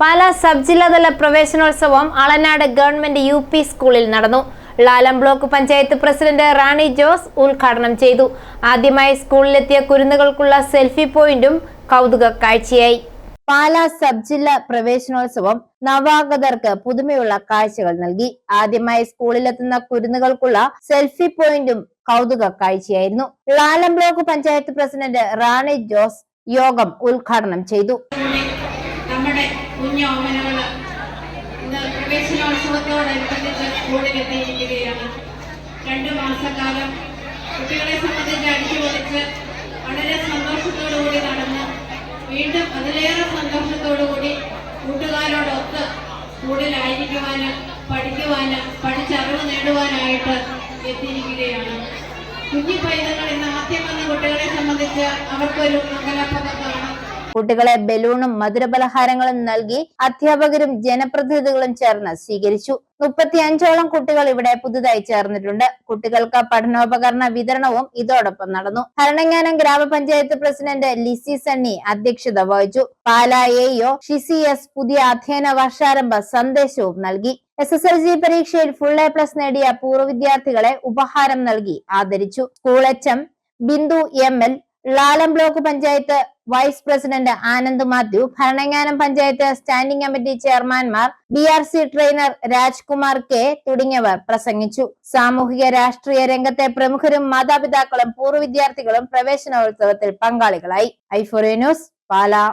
Pala sub ജില്ലാതല പ്രവേശനോത്സവം Alanad government U P സ്കൂളിൽ നടന്നു. ലാലം ബ്ലോക്ക് പഞ്ചായത്ത് പ്രസിഡന്റ് റാണി ജോസ് ഉദ്ഘാടനം ചെയ്തു. ആദ്യമായി സ്കൂളിലെത്തിയ കുരുന്നുകൾക്കുള്ള സെൽഫി പോയിന്റും കൗതുക കാഴ്ചയായി. പാല സബ് ജില്ലാ പ്രവേശനോത്സവം നവാഗതർക്ക് പുതുമയുള്ള കാഴ്ചകൾ നൽകി. ആദ്യമായി സ്കൂളിലെത്തുന്ന കുരുന്നുകൾക്കുള്ള സെൽഫി പോയിന്റും കൗതുക കാഴ്ചയായിരുന്നു. ലാലം ബ്ലോക്ക് പഞ്ചായത്ത് പ്രസിഡന്റ് റാണി ജോസ് യോഗം ഉദ്ഘാടനം ചെയ്തു. നമ്മുടെ കുഞ്ഞോമനകൾ ഇന്ന് പ്രവേശനോത്സവത്തോടനുബന്ധിച്ച് സ്കൂളിലെത്തിയിരിക്കുകയാണ്. രണ്ട് മാസക്കാലം കുട്ടികളെ സംബന്ധിച്ച് അടിച്ചു പൊളിച്ച് വളരെ സന്തോഷത്തോടുകൂടി നടന്ന് വീണ്ടും അതിലേറെ സന്തോഷത്തോടുകൂടി കൂട്ടുകാരോടൊത്ത് സ്കൂളിലായിരിക്കുവാന് പഠിക്കുവാന് പഠിച്ചറിവ് നേടുവാനായിട്ട് എത്തിയിരിക്കുകയാണ്. കുഞ്ഞു പൈതങ്ങൾ ഇന്ന് ആദ്യം വന്ന കുട്ടികളെ സംബന്ധിച്ച് അവർക്കൊരു മംഗലപ്പകത്താണ് കുട്ടികളെ ബലൂണും മധുരപലഹാരങ്ങളും നൽകി അധ്യാപകരും ജനപ്രതിനിധികളും ചേർന്ന് സ്വീകരിച്ചു. മുപ്പത്തി അഞ്ചോളം കുട്ടികൾ ഇവിടെ പുതുതായി ചേർന്നിട്ടുണ്ട്. കുട്ടികൾക്ക് പഠനോപകരണ വിതരണവും ഇതോടൊപ്പം നടന്നു. ഭരണങ്ങാനം ഗ്രാമപഞ്ചായത്ത് പ്രസിഡന്റ് ലിസി സണ്ണി അധ്യക്ഷത വഹിച്ചു. പാലാ എയോ ഷിസി എസ് പുതിയ അധ്യയന വർഷാരംഭ സന്ദേശവും നൽകി. എസ് എസ് എൽ സി പരീക്ഷയിൽ ഫുൾ എ പ്ലസ് നേടിയ പൂർവ വിദ്യാർത്ഥികളെ ഉപഹാരം നൽകി ആദരിച്ചു. School H M Bindu M L Lalam block panchayat vice president Anand Mathew Bharananganam panchayat standing committee ചെയർമാൻമാർ B R C trainer Rajkumar K തുടങ്ങിയവർ പ്രസംഗിച്ചു. സാമൂഹിക രാഷ്ട്രീയ രംഗത്തെ പ്രമുഖരും മാതാപിതാക്കളും പൂർവ വിദ്യാർത്ഥികളും പ്രവേശനോത്സവത്തിൽ പങ്കാളികളായി. ഐഫോറിയ ന്യൂസ് പാലാ.